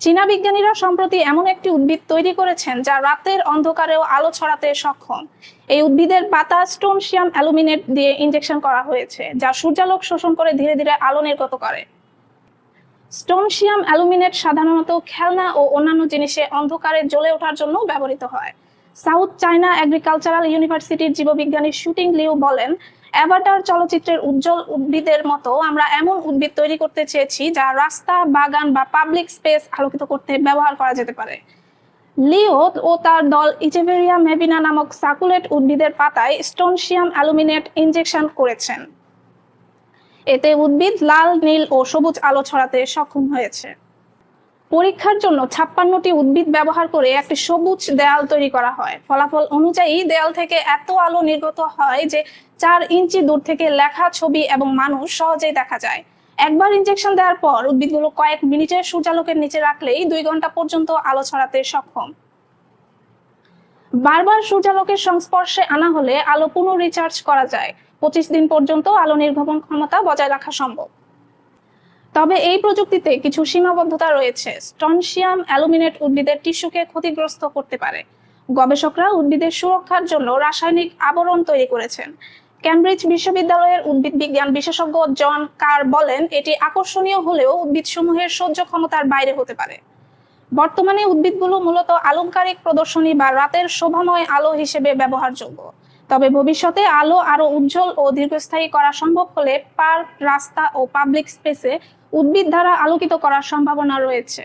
চীনা বিজ্ঞানীরা সম্প্রতি এমন একটি উদ্ভিদ তৈরি করেছেন যা রাতের অন্ধকারেও আলো ছড়াতে সক্ষম। এই উদ্ভিদের পাতা স্টোনশিয়াম অ্যালুমিনেট দিয়ে ইনজেকশন করা হয়েছে, যা সূর্যালোক শোষণ করে ধীরে ধীরে আলো নির্গত করে। স্টোনশিয়াম অ্যালুমিনেট সাধারণত খেলনা ও অন্যান্য জিনিসে অন্ধকারে জ্বলে ওঠার জন্য ব্যবহৃত হয়। সাউথ চায়না এগ্রিকালচারাল ইউনিভার্সিটির জীববিজ্ঞানী শুটিং লিউ বলেন অ্যাভাটার চলচ্চিত্রের উজ্জ্বল উদ্ভিদের মতো আমরা এমন উদ্ভিদ তৈরি করতে চেয়েছি যা রাস্তা, বাগান বা পাবলিক স্পেস আলোকিত করতে ব্যবহার করা যেতে পারে। লিও ও তার দল ইচেভেরিয়া মেবিনা নামক সাকুলেট উদ্ভিদের পাতায় স্টোনশিয়াম অ্যালুমিনেট ইনজেকশন করেছেন। এতে উদ্ভিদ লাল, নীল ও সবুজ আলো ছড়াতে সক্ষম হয়েছে। পরীক্ষার জন্য ছাপ্পান্নটি উদ্ভিদ ব্যবহার করে একটি সবুজ দেয়াল তৈরি করা হয়। ফলাফল অনুযায়ী, দেয়াল থেকে এত আলো নির্গত হয় যে চার ইঞ্চি দূর থেকে লেখা ছবি এবং মানুষ সহজেই দেখা যায়। একবার ইনজেকশন দেওয়ার পর উদ্ভিদগুলো কয়েক মিনিটের সূর্যালোকের নিচে রাখলেই দুই ঘণ্টা পর্যন্ত আলো ছড়াতে সক্ষম। বারবার সূর্যালোকের সংস্পর্শে আনা হলে আলো পুনঃ রিচার্জ করা যায়। পঁচিশ দিন পর্যন্ত আলো নির্গমন ক্ষমতা বজায় রাখা সম্ভব। তবে এই প্রযুক্তিতে কিছু সীমাবদ্ধতা রয়েছে। স্টনশিয়াম অ্যালুমিনেট উদ্ভিদের টিস্যুকে ক্ষতিগ্রস্ত করতে পারে। গবেষকরা উদ্ভিদের সুরক্ষার জন্য রাসায়নিক আবরণ তৈরি করেছেন। ক্যামব্রিজ বিশ্ববিদ্যালয়ের উদ্ভিদ বিজ্ঞান বিশেষজ্ঞ জন কার বলেন, এটি আকর্ষণীয় হলেও উদ্ভিদসমূহের সহ্য ক্ষমতার বাইরে হতে পারে। বর্তমানে উদ্ভিদগুলো মূলত আলংকারিক প্রদর্শনী বা রাতের শোভাময় আলো হিসেবে ব্যবহারযোগ্য। তবে ভবিষ্যতে আলো আরও উজ্জ্বল ও দীর্ঘস্থায়ী করা সম্ভব হলে পার্ক, রাস্তা ও পাবলিক স্পেসে উদ্ভিদ দ্বারা আলোকিত করার সম্ভাবনা রয়েছে।